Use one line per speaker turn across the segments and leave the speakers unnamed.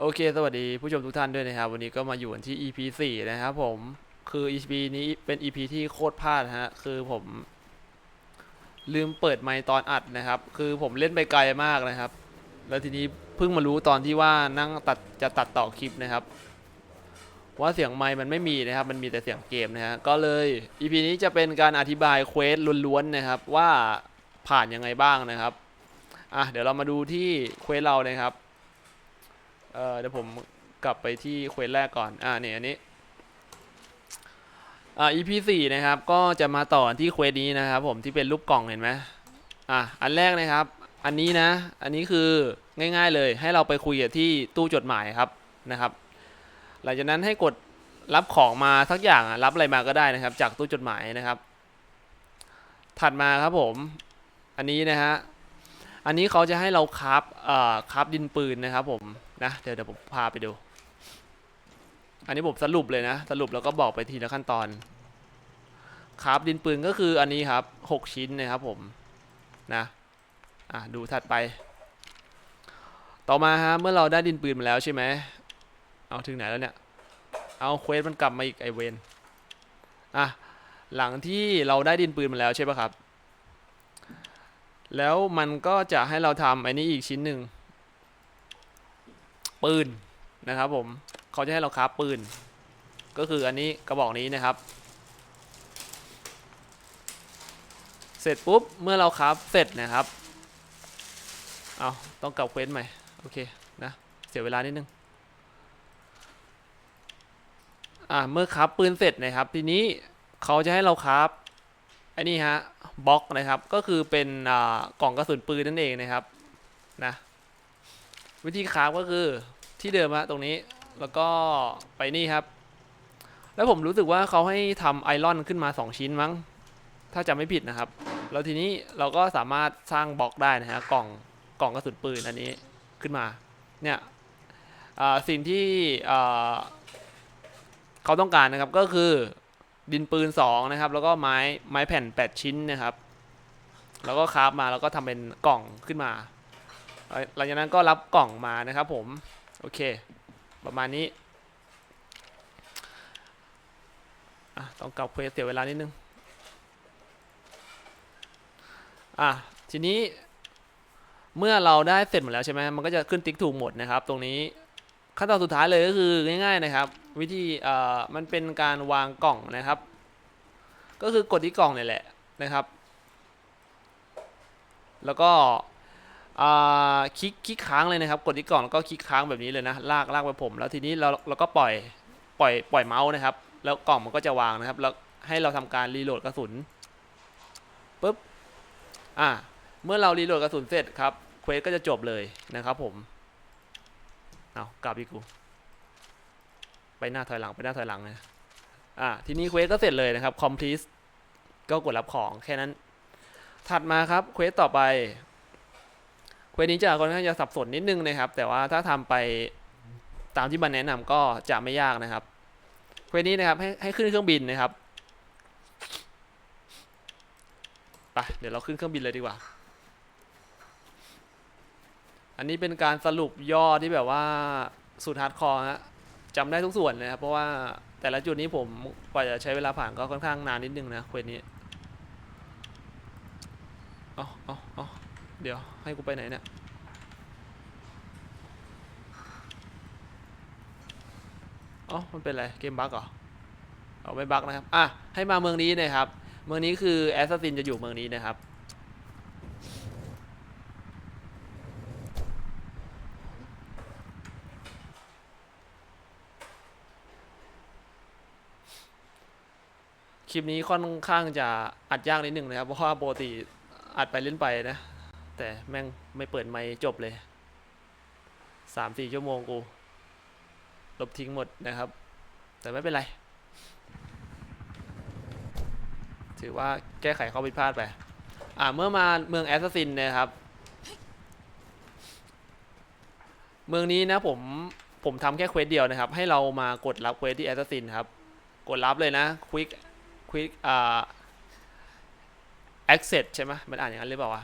โอเค สวัสดีผู้ชมทุกท่านด้วยนะครับ วันนี้ก็มาอยู่กันที่ EP 4 นะครับผมคือ EP นี้เป็น EP ที่โคตรพลาดฮะ คือผม ลืมเปิดไมค์ตอนอัดนะครับ คือผมเล่นไปไกลมากนะครับ แล้วทีนี้เพิ่งมารู้ตอนที่ว่านั่งตัดจะตัดต่อคลิปนะครับ ว่าเสียงไมค์มันไม่มีนะครับ มันมีแต่เสียงเกมนะฮะ ก็เลย EP นี้จะเป็นการอธิบายเควสล้วนๆนะครับ ว่าผ่านยังไงบ้างนะครับ อะเดี๋ยวเรามาดูที่เควสเรานะครับ เออเดี๋ยวผมกลับไปที่เควสแรกก่อน อ่าเนี่ยอันนี้ อ่า EP สี่นะครับ ก็จะมาต่อที่เควสนี้นะครับ ผมที่เป็นรูปกล่องเห็นไหมอะอันแรกนะครับ อันนี้นะ อันนี้คือง่าย ๆ เลยให้เราไปคุยกับที่ตู้จดหมายครับนะครับ หลังจากนั้นให้กดรับของมาสักอย่างอะรับอะไรมาก็ได้นะครับ จากตู้จดหมายนะครับ ถัดมาครับผม อันนี้นะฮะอันนี้เขาจะให้เราคราฟเอ่อคราฟดินปืนนะครับผม นะเดี๋ยวเดี๋ยวผมพาไปดู อันนี้ผมสรุปเลยนะ สรุปแล้วก็บอกไปทีละขั้นตอน คราฟดินปืนก็คืออันนี้ครับหกชิ้นนะครับผมนะอะดูถัดไป ต่อมาฮะเมื่อเราได้ดินปืนมาแล้วใช่ไหมเอาถึงไหนแล้วเนี่ย เอาเควสมันกลับมาอีกไอเวนอะหลังที่เราได้ดินปืนมาแล้วใช่ปะครับ แล้วมันก็จะให้เราทำไอ้นี้อีกชิ้นหนึ่ง ปืนนะครับผมเขาจะให้เราคราฟปืน ก็คืออันนี้กระบอกนี้นะครับ เสร็จปุ๊บเมื่อเราคราฟเสร็จนะครับเอาต้องกลับเควสใหม่โอเคนะเสียเวลานิดนึงอ่าเมื่อคราฟปืนเสร็จนะครับ ทีนี้เขาจะให้เราคราฟไอ้นี่ฮะบล็อกนะครับก็คือเป็นอ่ากล่องกระสุนปืนนั่นเองนะครับนะวิธีคราฟก็คือ ที่เดิมฮะตรงนี้แล้วก็ไปนี่ครับ แล้วผมรู้สึกว่าเขาให้ทำไอรอนขึ้นมา 2 ชิ้นมั้ง ถ้าจำไม่ผิดนะครับ แล้วทีนี้เราก็สามารถสร้างบล็อกได้นะฮะกล่องกล่องกระสุนปืนอันนี้ขึ้นมาเนี่ยสิ่งที่เขาต้องการนะครับก็คือดินปืน 2 นะครับ แล้วก็ไม้ไม้แผ่น 8 ชิ้นนะครับ แล้วก็คราฟมาแล้วก็ทำเป็นกล่องขึ้นมาหลังจากนั้นก็รับกล่องมานะครับผม อเค ประมาณนี้ต้องกลับเควสเสียเวลานิดนึง อะ ทีนี้ เมื่อเราได้เสร็จหมดแล้วใช่ไหมมันก็จะขึ้นติ๊กถูกหมดนะครับ ตรงนี้ขั้นตอนสุดท้ายเลยก็คือง่ายๆนะครับ วิธีเอ่อมันเป็นการวางกล่องนะครับ ก็คือกดที่กล่องเนี่ยแหละนะครับ แล้วก็ คลิกคลิกค้างเลยนะครับ กดที่กล่องแล้วก็คลิกค้างแบบนี้เลยนะ ลากลากไปผม แล้วทีนี้เราเราก็ปล่อยปล่อยปล่อยเมาส์นะครับ แล้วกล่องมันก็จะวางนะครับ แล้วให้เราทำการรีโหลดกระสุนปุ๊บ อ่า เมื่อเรารีโหลดกระสุนเสร็จครับ เควสก็จะจบเลยนะครับผม เอากลับอีกกูไปหน้าถอยหลังไปหน้าถอยหลังนะอ่า ทีนี้เควสก็เสร็จเลยนะครับ complete ก็กดรับของแค่นั้น ถัดมาครับ เควสต่อไป เวสนี้จะค่อนข้างจะสับสนนิดนึงนะครับ แต่ว่าถ้าทำไปตามที่บันแนะนำก็จะไม่ยากนะครับเวสนี้นะครับให้ให้ขึ้นเครื่องบินนะครับไปเดี๋ยวเราขึ้นเครื่องบินเลยดีกว่า อันนี้เป็นการสรุปย่อที่แบบว่าสุดฮาร์ดคอร์ฮะจำได้ทุกส่วนเลยครับ เพราะว่าแต่ละจุดนี้ผมกว่าจะใช้เวลาผ่านก็ค่อนข้างนานนิดนึงนะเควสนี้อ๋ออ๋อ เดี๋ยวให้กูไปไหนเนี่ย อ๋อ มันเป็นอะไร เกมบั๊กเหรอ เอาไม่บั๊กนะครับ อะ ให้มาเมืองนี้นะครับ เมืองนี้คือแอสซัสซินจะอยู่เมืองนี้นะครับ คลิปนี้ค่อนข้างจะอัดยากนิดหนึ่งนะครับ เพราะว่าปกติอัดไปเล่นไปนะ แต่แม่งไม่เปิดไมค์จบเลยสามสี่ชั่วโมงกู ลบทิ้งหมดนะครับ แต่ไม่เป็นไร ถือว่าแก้ไขข้อผิดพลาดไป อ่าเมื่อมาเมืองแอสซัสซินนะครับ เมืองนี้นะผมผมทำแค่เควสเดียวนะครับ ให้เรามากดรับเควสที่แอสซัสซินครับ กดรับเลยนะควิกควิกอ่า access ใช่ไหมมันอ่านอย่างนั้นหรือเปล่าวะ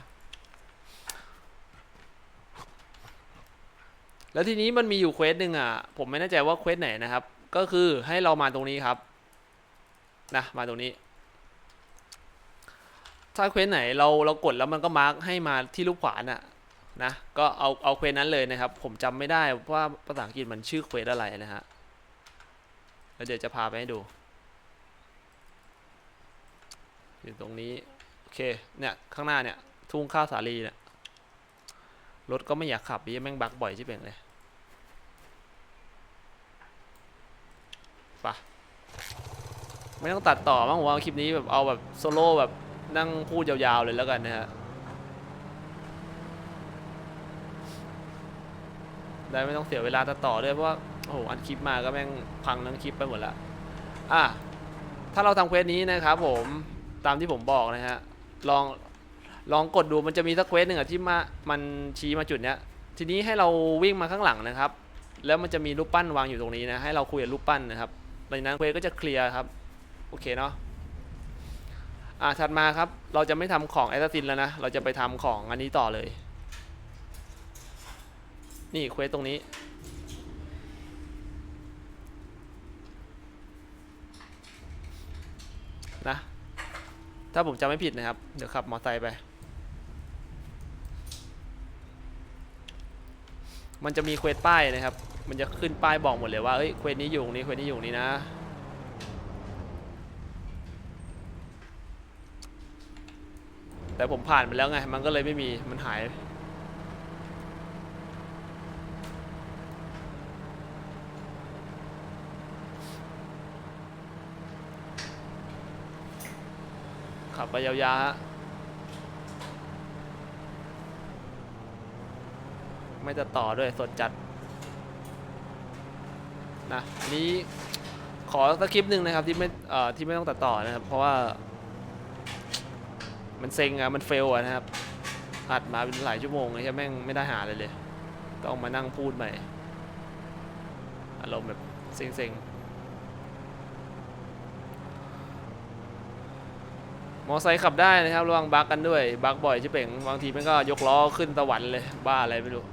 แล้วทีนี้มันมีอยู่เควสหนึ่งอะ ผมไม่แน่ใจว่าเควสไหนนะครับ ก็คือให้เรามาตรงนี้ครับ นะมาตรงนี้ ถ้าเควสไหนเราเรากดแล้วมันก็มาร์กให้มาที่รูปขวานอะนะ ก็เอาเอาเควสนั้นเลยนะครับ ผมจำไม่ได้ว่าภาษาอังกฤษมันชื่อเควสอะไรนะฮะแล้วเดี๋ยวจะพาไปให้ดู อยู่ตรงนี้ โอเค เนี่ย ข้างหน้าเนี่ย ทุ่งข้าวสาลีเนี่ย รถก็ไม่อยากขับยี่แม่งบักบ่อยชิบเป่งเลยไปะไม่ต้องตัดต่อมั้งผมว่าคลิปนี้แบบเอาแบบโซโล่แบบนั่งพูดยาวๆเลยแล้วกันนะฮะ ได้ไม่ต้องเสียเวลาตัดต่อด้วยเพราะว่าโอ้โหอัดคลิปมาก็แม่งพังทั้งคลิปไปหมดละอะถ้าเราทำเควสนี้นะครับผมตามที่ผมบอกนะฮะลอง ลองกดดูมันจะมีสักเควสหนึ่งอะที่มามันชี้มาจุดเนี้ยทีนี้ให้เราวิ่งมาข้างหลังนะครับ แล้วมันจะมีรูปปั้นวางอยู่ตรงนี้นะให้เราคุยกับรูปปั้นนะครับหลังจากนั้นเควสก็จะเคลียร์ครับโอเคเนาะอะถัดมาครับเราจะไม่ทำของแอสซินแล้วนะเราจะไปทำของอันนี้ต่อเลย นี่เควสตรงนี้นะถ้าผมจำไม่ผิดนะครับ เดี๋ยวขับมอเตอร์ไซค์ไป มันจะมีเควสป้ายนะครับ มันจะขึ้นป้ายบอกหมดเลยว่าเอ้ยเควสนี้อยู่ตรงนี้เควสนี้อยู่ตรงนี้นะ แต่ผมผ่านไปแล้วไง มันก็เลยไม่มี มันหาย ขับไปยาวๆฮะ ไม่จะต่อด้วยสดจัดนะนี้ขอสักคลิปหนึ่งนะครับที่ไม่เอ่อที่ไม่ต้องตัดต่อนะครับ เพราะว่า มันเซ็งอะมันเฟลอะนะครับอัดมาเป็นหลายชั่วโมงเลยแค่แม่งไม่ได้หาเลยเลย ต้องมานั่งพูดใหม่อารมณ์แบบเซ็งๆมอไซค์ขับได้นะครับ ระวังบักกันด้วย บักบ่อยชิเป่งบางทีมันก็ยกล้อขึ้นสวรรค์เลย บ้าอะไรไม่รู้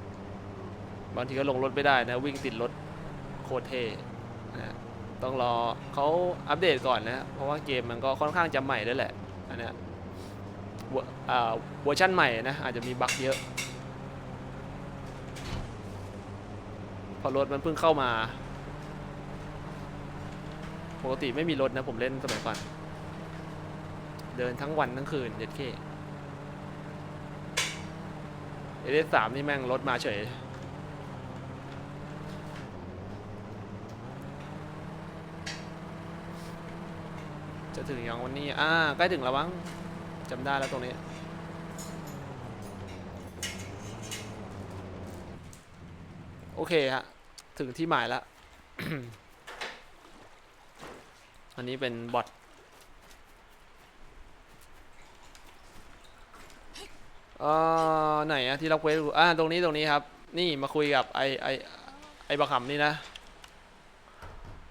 บางทีก็ลงรถไม่ได้นะ วิ่งติดรถโคตรเท่นะต้องรอเขาอัปเดตก่อนนะ เพราะว่าเกมมันก็ค่อนข้างจะใหม่ด้วยแหละอันเนี้ยเวอร์ชันใหม่นะ อาจจะมีบั๊กเยอะ พอรถมันเพิ่งเข้ามา ปกติไม่มีรถนะ ผมเล่นสมัยก่อน เดินทั้งวันทั้งคืนเด็ดเคเอเดสามนี่แม่งรถมาเฉย ถึงยังวันนี้ อ่า ใกล้ถึงแล้วมั้งจำได้แล้วตรงนี้ โอเคฮะ ถึงที่หมายแล้ว อันนี้เป็นบอทเอ่อไหนอะที่เราเควสอยู่อ่าตรงนี้ตรงนี้ครับ นี่มาคุยกับไอไอไอบักหำนี่นะ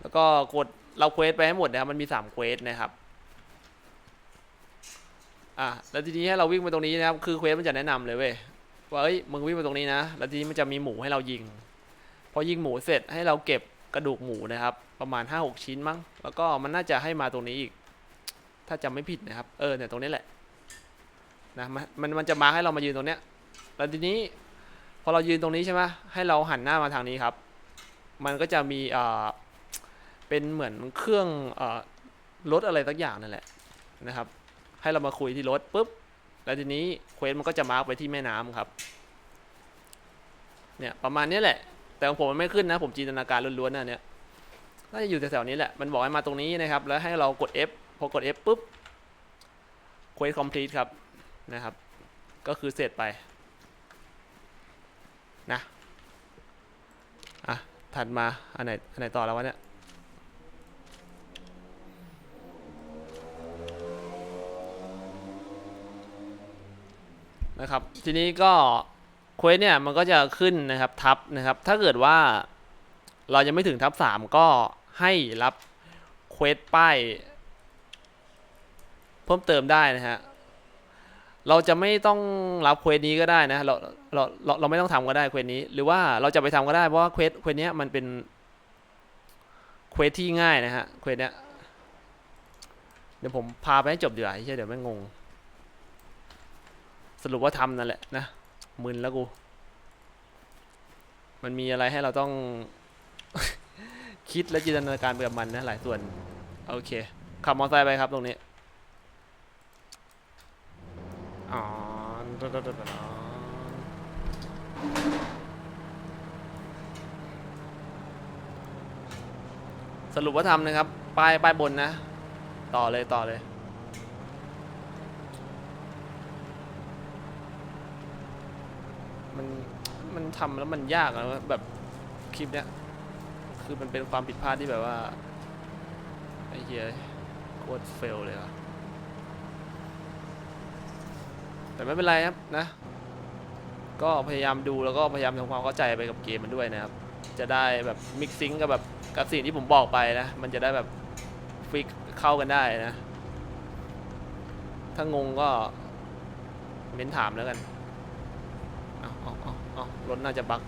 แล้วก็กดเราเควสไปให้หมดนะครับ มันมีสามเควสนะครับ อะแล้วทีนี้ให้เราวิ่งไปตรงนี้นะครับ คือเควสมันจะแนะนำเลยเว้ยว่าเอ้ยมึงวิ่งไปตรงนี้นะ แล้วทีนี้มันจะมีหมูให้เรายิง พอยิงหมูเสร็จให้เราเก็บกระดูกหมูนะครับ ประมาณห้าหกชิ้นมั้ง แล้วก็มันน่าจะให้มาตรงนี้อีก ถ้าจำไม่ผิดนะครับ เออเนี่ยตรงนี้แหละนะมันมันจะมาให้เรามายืนตรงเนี้ย แล้วทีนี้พอเรายืนตรงนี้ใช่ไหมให้เราหันหน้ามาทางนี้ครับ มันก็จะมีเอ่อเป็นเหมือนเครื่องเอ่อรถอะไรสักอย่างนั่นแหละนะครับ ให้เรามาคุยที่รถปุ๊บแล้วทีนี้เควสมันก็จะมาร์คไปที่แม่น้ำครับ เนี่ยประมาณนี้แหละ แต่ของผมมันไม่ขึ้นนะ ผมจินตนาการล้วนๆนะเนี่ยน่าจะอยู่แถวๆนี้แหละ มันบอกให้มาตรงนี้นะครับ แล้วให้เรากด F พอกด F ปุ๊บเควส complete ครับนะครับ ก็คือเสร็จไปนะอะถัดมาอันไหนอันไหนต่อแล้ววะเนี่ย นะครับ ทีนี้ก็เควสเนี่ยมันก็จะขึ้นนะครับทับนะครับ ถ้าเกิดว่าเรายังไม่ถึงทับสามก็ให้รับเควสป้ายเพิ่มเติมได้นะฮะเราจะไม่ต้องรับเควสนี้ก็ได้นะเราเราเราเราไม่ต้องทำก็ได้เควสนี้ หรือว่าเราจะไปทำก็ได้เพราะว่าเควสเควสเนี้ยมันเป็นเควสที่ง่ายนะฮะเควสเนี้ยเดี๋ยวผมพาไปให้จบดีกว่าเหี้ยเดี๋ยวไม่งง สรุปว่าทำนั่นแหละนะมึนแล้วกู มันมีอะไรให้เราต้อง คิดและจินตนาการไปกับมันนะหลายส่วน โอเค ขับมอเตอร์ไซค์ไปครับตรงนี้อ๋อสรุปว่าทำนะครับ ป้ายป้ายบนนะ ต่อเลยต่อเลย มันมันทำแล้วมันยากอะแบบคลิปเนี้ยคือมันเป็นความผิดพลาดที่แบบว่าไอ้เหี้ยโคตรเฟลเลยอะแต่ไม่เป็นไรครับนะ ก็พยายามดูแล้วก็พยายามทำความเข้าใจไปกับเกมมันด้วยนะครับ จะได้แบบมิกซิงกับแบบกับสิ่งที่ผมบอกไปนะ มันจะได้แบบฟิกเข้ากันได้นะ ถ้างงก็เม้นถามแล้วกันเอาเอาเอาเอา รถน่าจะบั๊ก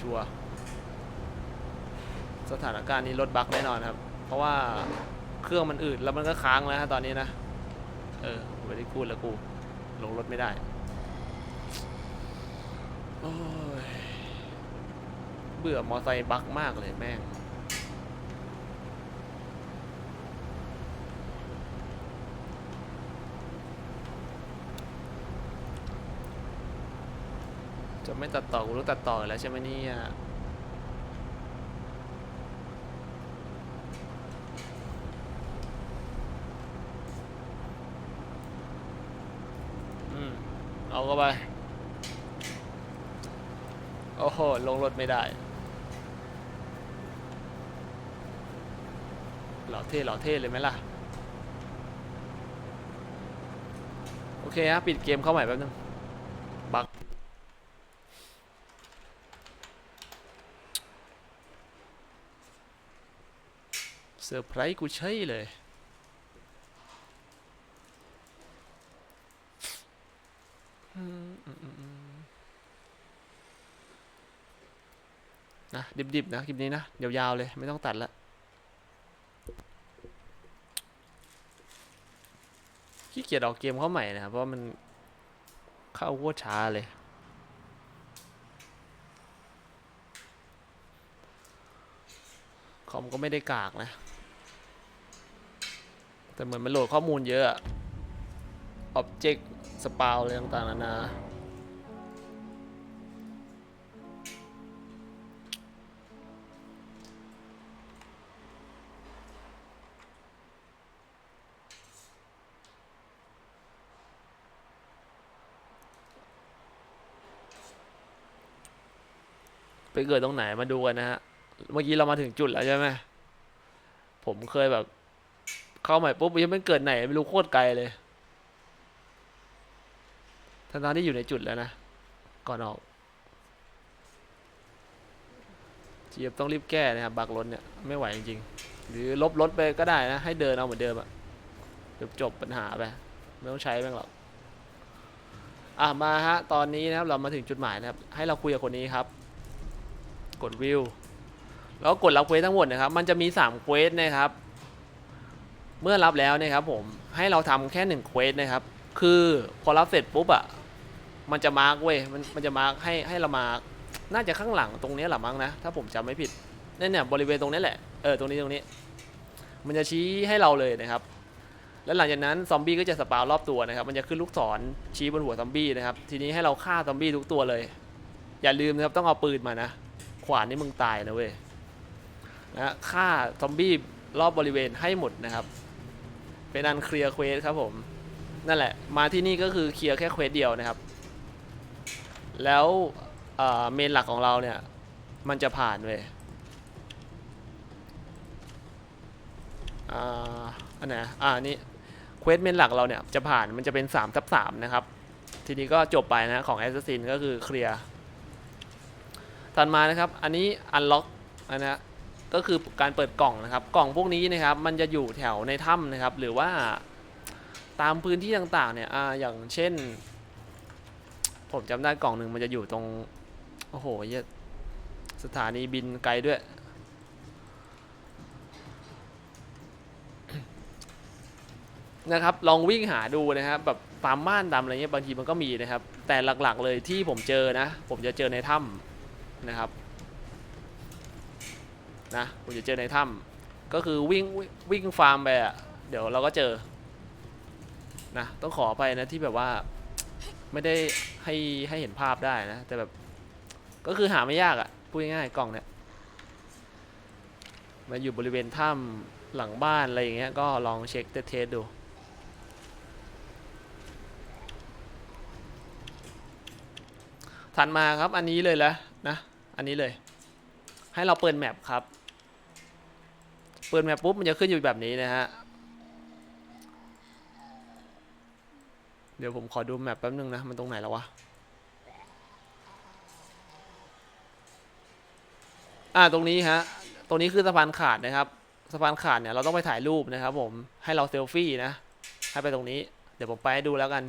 ชัวร์สถานการณ์นี้รถบั๊กแน่นอนครับ เพราะว่าเครื่องมันอืดแล้วมันก็ค้างแล้วฮะตอนนี้นะ เออไม่ได้พูดแล้วกู ลงรถไม่ได้โอ้ยเบื่อมอไซค์บั๊กมากเลยแม่ง จะไม่ตัดต่อกูรู้ตัดต่อแล้วใช่ไหมเนี่ยอืมเอาเข้าไป โอ้โห ลงรถไม่ได้หล่อเท่หล่อเท่เลยไหมล่ะ โอเคฮะ ปิดเกมเข้าใหม่แป๊บนึง บัก เซอร์ไพรส์กูใช่เลย นะ ดิบๆ นะ คลิปนี้นะยาวๆเลย ไม่ต้องตัดละขี้เกียจออกเกมเข้าใหม่นะครับ เพราะมันเข้าโคตรช้าเลยคอมก็ไม่ได้กากนะ แต่เหมือนมันโหลดข้อมูลเยอะอะ Object สปาวอะไรต่างๆนานาไปเกิดตรงไหนมาดูกันนะฮะ เมื่อกี้เรามาถึงจุดแล้วใช่ไหม ผมเคยแบบ เข้าใหม่ปุ๊บยังไม่เกิดไหน ไม่รู้โคตรไกลเลยทั้งที่อยู่ในจุดแล้วนะ ก่อนออกเจี๊ยบต้องรีบแก้นะครับบักรถเนี่ย ไม่ไหวจริงๆ หรือลบรถไปก็ได้นะ ให้เดินเอาเหมือนเดิมอะเดี๋ยวจบปัญหาไป ไม่ต้องใช้แม่งหรอก อะมาฮะ ตอนนี้นะครับเรามาถึงจุดหมายนะครับ ให้เราคุยกับคนนี้ครับ กดวิว แล้วก็กดรับเควสทั้งหมดนะครับ มันจะมี3เควสนะครับ เมื่อรับแล้วนะครับผมให้เราทำแค่1เควสนะครับ คือพอรับเสร็จปุ๊บอะมันจะมาร์กเว้ยมันมันจะมาร์กให้ให้เรามาร์กน่าจะข้างหลังตรงนี้แหละมั้งนะ ถ้าผมจำไม่ผิดเนี่ยเนี่ยบริเวณตรงนี้แหละเออตรงนี้ตรงนี้ มันจะชี้ให้เราเลยนะครับ แล้วหลังจากนั้นซอมบี้ก็จะสปาวรอบตัวนะครับ มันจะขึ้นลูกศรชี้บนหัวซอมบี้นะครับ ทีนี้ให้เราฆ่าซอมบี้ทุกตัวเลย อย่าลืมนะครับต้องเอาปืนมานะ ขวานนี่มึงตายนะเว้ยนะฆ่าซอมบี้รอบบริเวณให้หมดนะครับ เป็นอันเคลียร์เควสครับผม นั่นแหละ มาที่นี่ก็คือเคลียร์แค่เควสเดียวนะครับ แล้วเมนหลักของเราเนี่ย มันจะผ่านเว้ยอันไหนอ่านี่เควสเมนหลักเราเนี่ยจะผ่านมันจะเป็น3ทับ3นะครับ ทีนี้ก็จบไปนะของ Assassin ก็คือเคลียร์ถัดมานะครับ อันนี้ Unlock อันนะ ก็คือการเปิดกล่องนะครับ กล่องพวกนี้นะครับ มันจะอยู่แถวในถ้ำนะครับ หรือว่าตามพื้นที่ต่างๆ เนี่ยออย่างเช่น ผมจำได้กล่องหนึ่งมันจะอยู่ตรง โอ้โหเหี้ยสถานีบินไกลด้วย นะครับ ลองวิ่งหาดูนะครับแบบตามม่านตามอะไรเงี้ยบางทีมันก็มีนะครับ แต่หลักๆเลยที่ผมเจอนะ ผมจะเจอในถ้ำนะครับ นะผมจะเจอในถ้ำก็คือวิ่งวิ่งฟาร์มไปอะเดี๋ยวเราก็เจอนะต้องขอไปนะที่แบบว่าไม่ได้ให้ให้เห็นภาพได้นะ แต่แบบก็คือหาไม่ยากอะ่ะพูดง่ายๆกล่องเนี่ยมาอยู่บริเวณถ้ำหลังบ้านอะไรอย่างเงี้ยก็ลองเช็คเทสดูถัดมาครับอันนี้เลยและนะ อันนี้เลย ให้เราเปิดแมปครับ เปิดแมปปุ๊บมันจะขึ้นอยู่แบบนี้นะฮะ เดี๋ยวผมขอดูแมปแป๊บนึงนะ มันตรงไหนแล้ววะ อ่าตรงนี้ฮะ ตรงนี้คือสะพานขาดนะครับ สะพานขาดเนี่ยเราต้องไปถ่ายรูปนะครับผม ให้เราเซลฟี่นะ ให้ไปตรงนี้ เดี๋ยวผมไปให้ดูแล้วกัน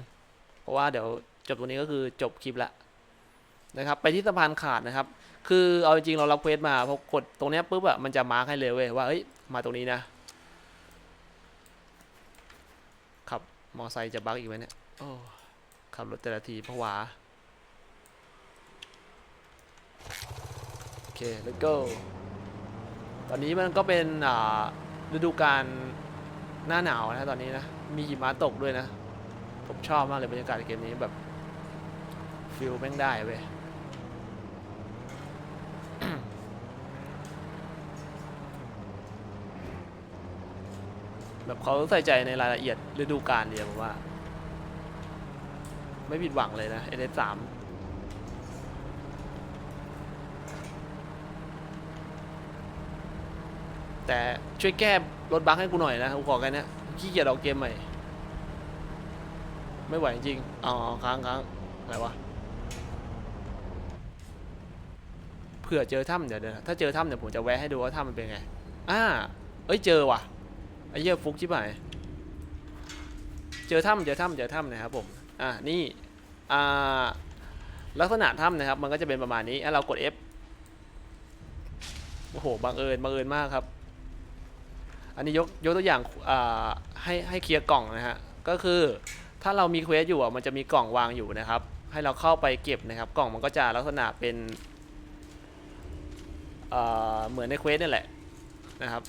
เพราะว่าเดี๋ยวจบตรงนี้ก็คือจบคลิปละนะครับ ไปที่สะพานขาดนะครับ คือเอาจริงเรารับเควสมาพอกดตรงเนี้ยปุ๊บอะมันจะมาร์คให้เลยเว้ยว่าเอ้ย มาตรงนี้นะ ขับ มอไซค์จะบักอีกไหมเนี่ย โอ้ ขับรถแต่ละทีผวา โอเค let's go ตอนนี้มันก็เป็นฤดูกาลหน้าหนาวนะตอนนี้นะ มีหิมะตกด้วยนะ ผมชอบมากเลยบรรยากาศเกมนี้แบบฟิลแม่งได้เว้ย แบบเขาใส่ใจในรายละเอียดฤดูกาลเดียวผมว่า ไม่ผิดหวังเลยนะ NS 3 แต่ช่วยแก้รถบั๊กให้กูหน่อยนะกูขอแค่นี้ขี้เกียจเอาเกมใหม่ ไม่ไหวจริงอ๋อค้างค้างอะไรวะเผื่อเจอถ้ำเดี๋ยวเดี๋ยวถ้าเจอถ้ำเดี๋ยวผมจะแวะให้ดูว่าถ้ำมันเป็นไงอ่าเอ้ยเจอว่ะ ไอ้เหี้ยฟุกชิบหายเจอถ้ำเจอถ้ำเจอถ้ำนะครับผม อ่านี่ อ่า ลักษณะถ้ำนะครับ มันก็จะเป็นประมาณนี้อะเรากด F โอ้โห บังเอิญ บังเอิญมากครับ อันนี้ยก ยกตัวอย่าง อ่า ให้ ให้เคลียร์กล่องนะฮะ ก็คือ ถ้าเรามีเควสอยู่อะ มันจะมีกล่องวางอยู่นะครับ ให้เราเข้าไปเก็บนะครับ กล่องมันก็จะลักษณะเป็นเอ่อเหมือนในเควสนี่แหละนะครับ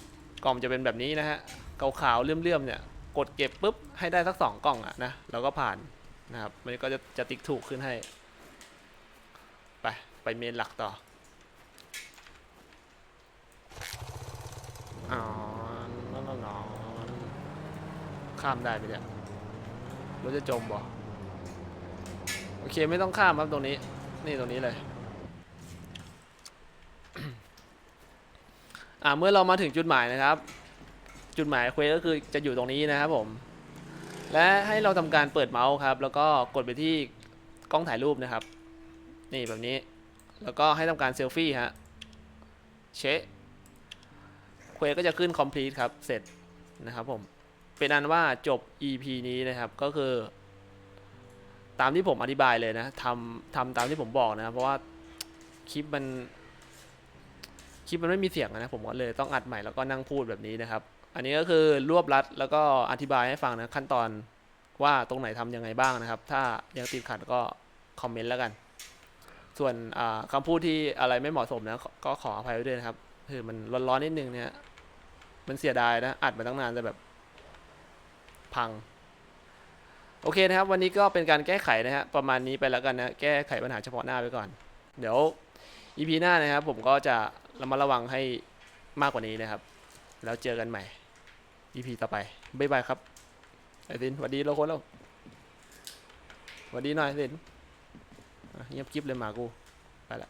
กล่องจะเป็นแบบนี้นะฮะ ขาวๆเลื่อมๆเนี่ยกดเก็บปุ๊บให้ได้สักสองกล่องอะนะเราก็ผ่านนะครับมันก็จะจะติ๊กถูกขึ้นให้ ไป ไปเมนหลักต่ออ๋อนอนนอนข้ามได้ไหมเนี่ยรถจะจมบ่โอเคไม่ต้องข้ามครับตรงนี้ นี่ตรงนี้เลยอ่าเมื่อเรามาถึงจุดหมายนะครับ จุดหมายเควสก็คือจะอยู่ตรงนี้นะครับผม และให้เราทำการเปิดเมาส์ครับ แล้วก็กดไปที่กล้องถ่ายรูปนะครับ นี่แบบนี้ แล้วก็ให้ทำการเซลฟี่ฮะ เชะเควสก็จะขึ้น complete ครับ เสร็จนะครับผม เป็นอันว่าจบ EP นี้นะครับ ก็คือ ตามที่ผมอธิบายเลยนะทำทำตามที่ผมบอกนะครับเพราะว่าคลิปมันคลิปมันไม่มีเสียงนะผมก็เลยต้องอัดใหม่แล้วก็นั่งพูดแบบนี้นะครับ อันนี้ก็คือรวบรัดแล้วก็อธิบายให้ฟังนะขั้นตอนว่าตรงไหนทำยังไงบ้างนะครับ ถ้ายังติดขัดก็คอมเมนต์แล้วกัน ส่วนอ่าคำพูดที่อะไรไม่เหมาะสมนะก็ขออภัยไว้ด้วยนะครับ คือมันร้อนๆนิดนึงเนี่ยมันเสียดายนะอัดมาตั้งนานแต่แบบพัง โอเคนะครับ วันนี้ก็เป็นการแก้ไขนะฮะประมาณนี้ไปแล้วกันนะแก้ไขปัญหาเฉพาะหน้าไปก่อน เดี๋ยว EP หน้านะครับ ผมก็จะระมัดระวังให้มากกว่านี้นะครับ แล้วเจอกันใหม่ EP ต่อไป บ๊ายบายครับไอ้สินสวัสดีเราคนแล้วสวัสดีหน่อยสินเงียบกริบเลยหมากู ไปละ